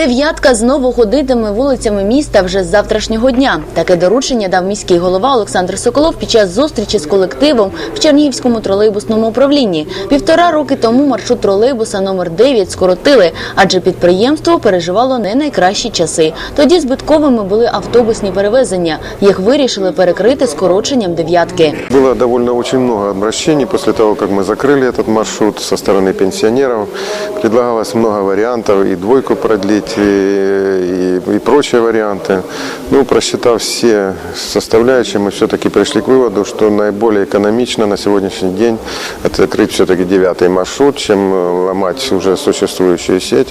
Дев'ятка знову ходитиме вулицями міста вже з завтрашнього дня. Таке доручення дав міський голова Олександр Соколов під час зустрічі з колективом в Чернігівському тролейбусному управлінні. Півтора роки тому маршрут тролейбуса номер 9 скоротили, адже підприємство переживало не найкращі часи. Тоді збитковими були автобусні перевезення. Їх вирішили перекрити скороченням дев'ятки. Было довольно очень много обращений после того, как мы закрыли этот маршрут со стороны пенсионеров. Предлагалось много вариантов и двойку продлить, и, и, и прочие варианты. Ну, просчитав все составляющие, мы все-таки пришли к выводу, что наиболее экономично на сегодняшний день открыть все-таки девятый маршрут, чем э, ломать уже существующую сеть.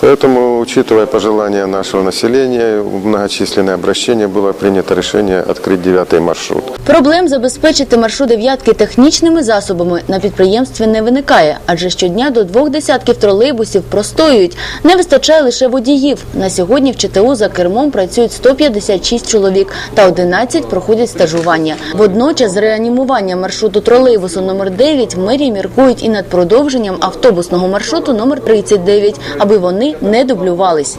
Поэтому, учитывая пожелания нашего населения, многочисленные обращения, было принято решение открыть девятый маршрут. Проблем забезпечити маршрут дев'ятки технічними засобами на підприємстві не виникає, адже щодня до двох десятків тролейбусів простоюють. Не вистачає лише водіїв. На сьогодні в ЧТУ за кермом працюють 156 чоловік та 11 проходять стажування. Водночас з реанімуванням маршруту тролейбусу номер 9 мерії міркують і над продовженням автобусного маршруту номер 39, аби вони не дублювались.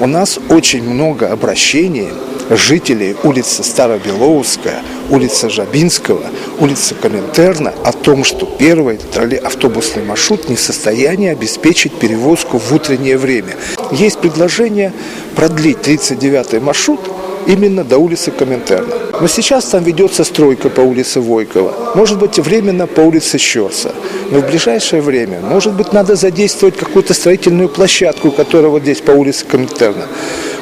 У нас очень много обращений жителей улицы Старобелоусская, улица Жабинского, улица Коминтерна о том, что первый автобусный маршрут не в состоянии обеспечить перевозку в утреннее время. Есть предложение продлить 39-й маршрут именно до улицы Коминтерна. Но сейчас там ведется стройка по улице Войкова. Может быть, временно по улице Щерса. Но в ближайшее время, может быть, надо задействовать какую-то строительную площадку, которая вот здесь по улице Коминтерна.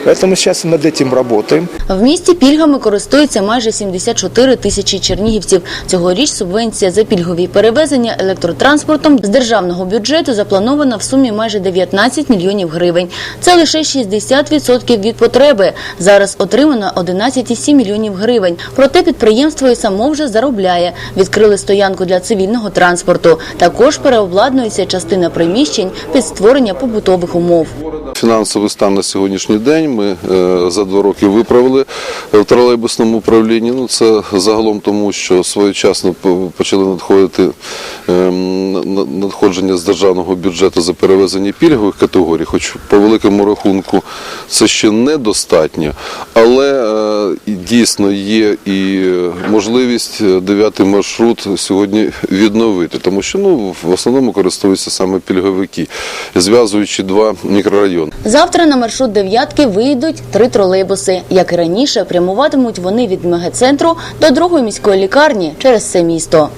Поэтому сейчас мы над этим работаем. В місті пільгами користуються майже 74 тисячі чернігівців. Цьогоріч субвенція за пільгові перевезення електротранспортом з державного бюджету запланована в сумі майже 19 мільйонів гривень. Це лише 60% від потреби. Зараз отримано 11,7 мільйонів гривень. Проте підприємство і само вже заробляє. Відкрили стоянку для цивільного транспорту. Також переобладнується частина приміщень під створення побутових умов. Фінансовий стан на сьогоднішній день ми е, за два роки виправили в тролейбусному управлінні. Ну це загалом тому, що своєчасно почали надходити ем, надходження з державного бюджету за перевезення пільгових категорій. Хоч по великому рахунку це ще недостатньо, але е, дійсно є і можливість е, дев'ятий маршрут сьогодні відновити, тому що ну в основному користуються саме пільговики, зв'язуючи два мікрорайони. Завтра на маршрут дев'ятки вийдуть три тролейбуси. Як і раніше, прямуватимуть вони від мегацентру до другої міської лікарні через все місто.